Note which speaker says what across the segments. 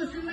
Speaker 1: decirle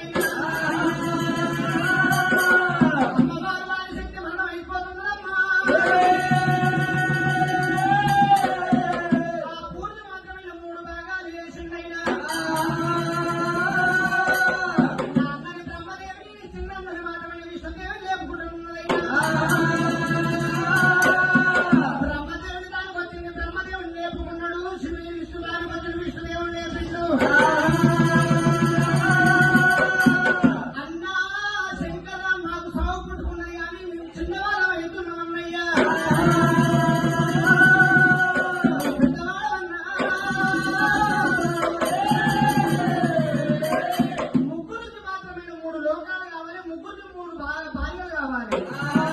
Speaker 1: Ah.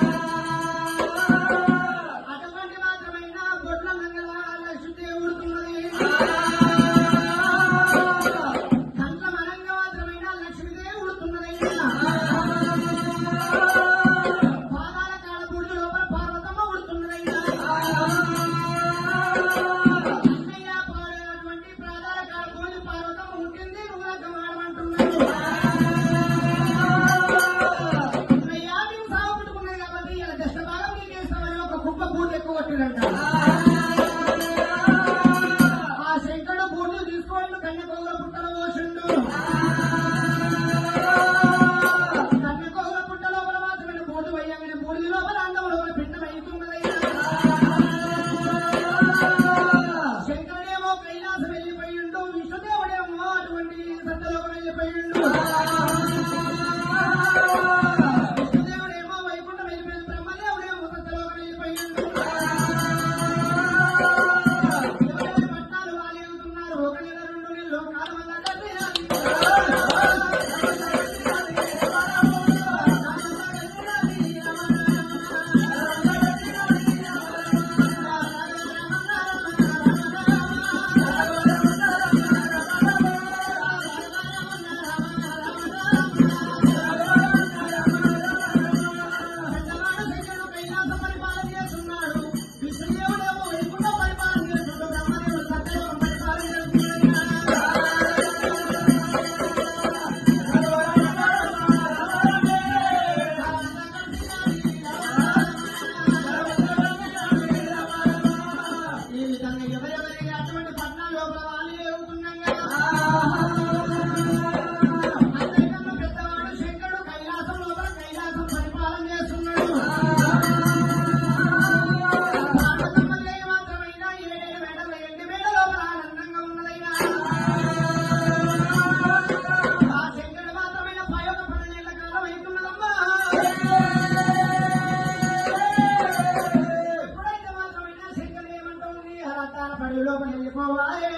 Speaker 1: Amen. లోపలికి పోవాలే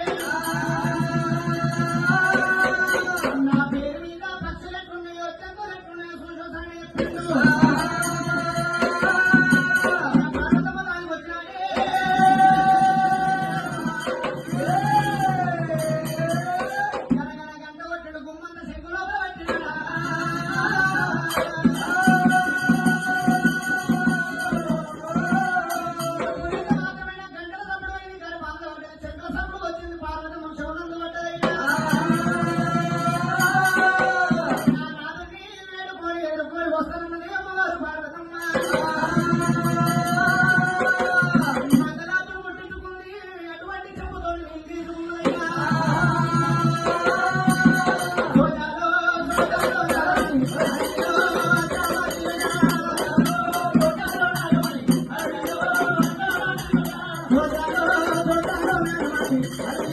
Speaker 1: assim, sabe?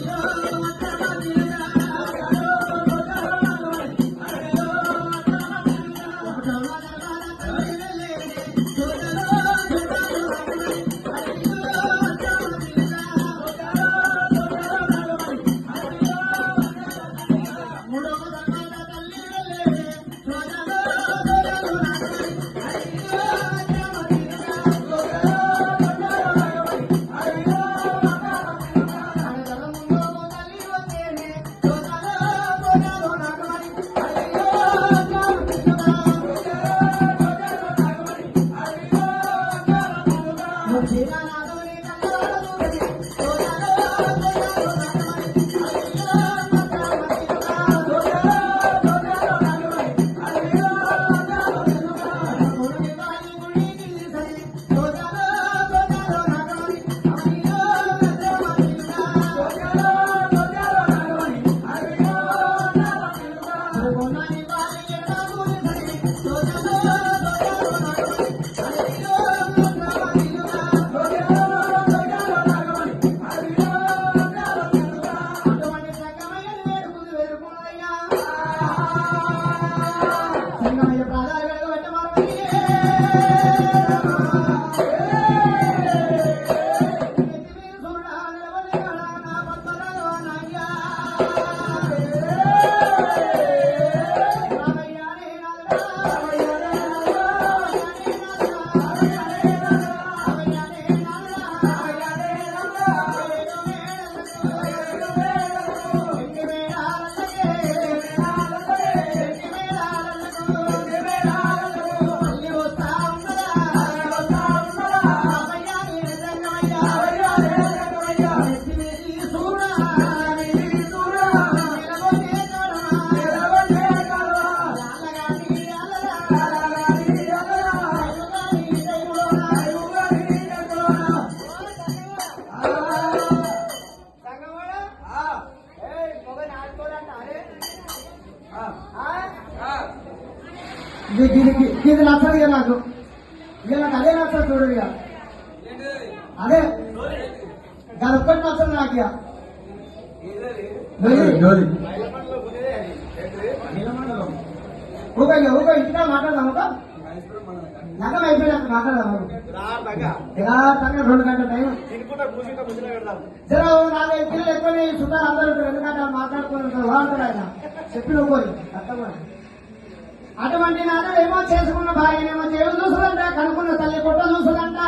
Speaker 2: దీనికి ఇది నచ్చదు ఇక నాకు. ఇక నాకు అదే నచ్చదు చూడు ఇక. అదే. దాని ఒక్కటి నచ్చదు నాకు ఇక. ఊక ఊక ఇంటికా మాట్లాడదాం ఒక? నగం అయిపోయినాక మాట్లాడదాం రెండు గంటల టైం. జర నాలుగైదు పిల్లలు ఎక్కువ చుట్టాలు అందరూ ఎందుకంటే వాళ్ళు మాట్లాడుకుని ఉంటారు. బాగుంటారు ఆయన. చెప్పి ఒప్పుకోరు అర్థం. అటువంటి నాన్న ఏమో చేసుకున్న భార్యనేమో దేవుడు చూసుదంట కనుక్కున్న తల్లి పుట్ట చూసుదంట